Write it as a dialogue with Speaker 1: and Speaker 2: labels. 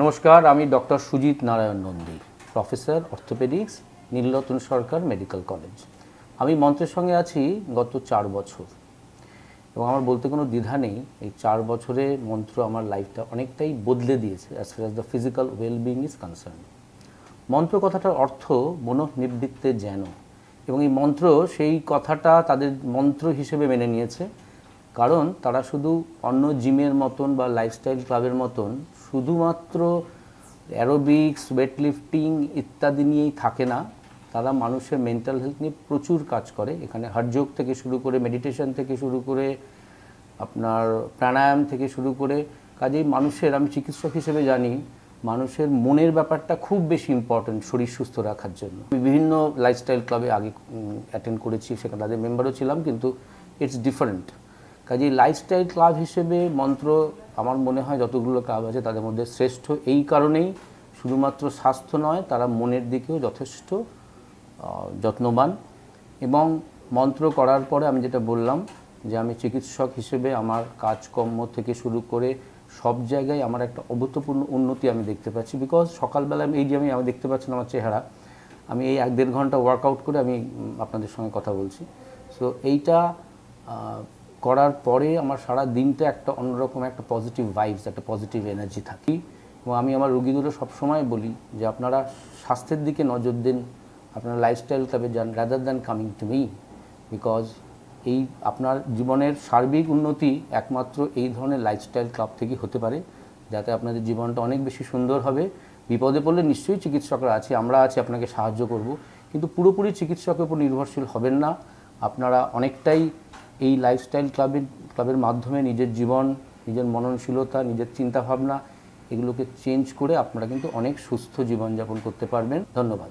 Speaker 1: নমস্কার, আমি doctor Sujit Narayan Nandi, professor orthopaedics, Nilratan Sarkar medical college. আমি মন্ত্রের সঙ্গে আছি গত চার বছর এবং আমার বলতে কোনো দ্বিধা নেই, এই চার বছরে মন্ত্র আমার লাইফটা অনেকটাই বদলে দিয়েছে as far as the physical wellbeing is concern Mantra কথাটার অর্থ মনোনিবৃত্তে যেন এবং এই মন্ত্র সেই কথাটা তাদের মন্ত্র হিসেবে মেনে নিয়েছে। কারণ তারা শুধু অন্য জিমের মতন বা লাইফস্টাইল ক্লাবের মতন শুধুমাত্র অ্যারোবিক্স ওয়েট লিফটিং ইত্যাদি নিয়েই থাকে না। তারা মানুষের মেন্টাল হেলথ নিয়ে প্রচুর কাজ করে। এখানে হরযোগ থেকে শুরু করে মেডিটেশন থেকে শুরু করে, আপনার প্রাণায়াম থেকে শুরু করে, কাজেই মানুষের, আমি চিকিৎসক হিসেবে জানি, মানুষের মনের ব্যাপারটা খুব বেশি ইম্পর্ট্যান্ট শরীর সুস্থ রাখার জন্য। আমি বিভিন্ন লাইফস্টাইল ক্লাবে আগে অ্যাটেন্ড করেছি, সেখানে তাদের মেম্বারও ছিলাম, কিন্তু ইটস ডিফারেন্ট কাজেই লাইফস্টাইল ক্লাব হিসেবে মন্ত্র, আমার মনে হয় যতগুলো ক্লাব আছে তাদের মধ্যে শ্রেষ্ঠ এই কারণেই শুধুমাত্র স্বাস্থ্য নয়, তারা মনের দিকেও যথেষ্ট যত্নবান। এবং মন্ত্র করার পরে আমি যেটা বললাম যে আমি চিকিৎসক হিসেবে আমার কাজকর্ম থেকে শুরু করে সব জায়গায় আমার একটা অভূতপূর্ণ উন্নতি আমি দেখতে পাচ্ছি। বিকজ সকালবেলা আমি, এই যে আমি আমি দেখতে পাচ্ছেন আমার চেহারা, আমি এই এক দেড় ঘণ্টা ওয়ার্কআউট করে আমি আপনাদের সঙ্গে কথা বলছি। সো এইটা করার পরে আমার সারা দিনটা একটা অন্যরকম একটা পজিটিভ ভাইবস একটা পজিটিভ এনার্জি থাকি। এবং আমি আমার রুগীদেরও সবসময় বলি যে, আপনারা স্বাস্থ্যের দিকে নজর দিন, আপনারা লাইফস্টাইল ক্লাবে যান rather than coming to me because এই আপনার জীবনের সার্বিক উন্নতি একমাত্র এই ধরনের লাইফস্টাইল ক্লাব থেকে হতে পারে, যাতে আপনাদের জীবনটা অনেক বেশি সুন্দর হবে। বিপদে পড়লে নিশ্চয়ই চিকিৎসকরা আছে, আমরা আছি, আপনাকে সাহায্য করব। কিন্তু পুরোপুরি চিকিৎসকের উপর নির্ভরশীল হবেন না। আপনারা অনেকটাই এই লাইফস্টাইল ক্লাবের ক্লাবের মাধ্যমে নিজের জীবন, নিজের মননশীলতা, নিজের চিন্তাভাবনা এগুলোকে চেঞ্জ করে আপনারা কিন্তু অনেক সুস্থ জীবনযাপন করতে পারবেন। ধন্যবাদ।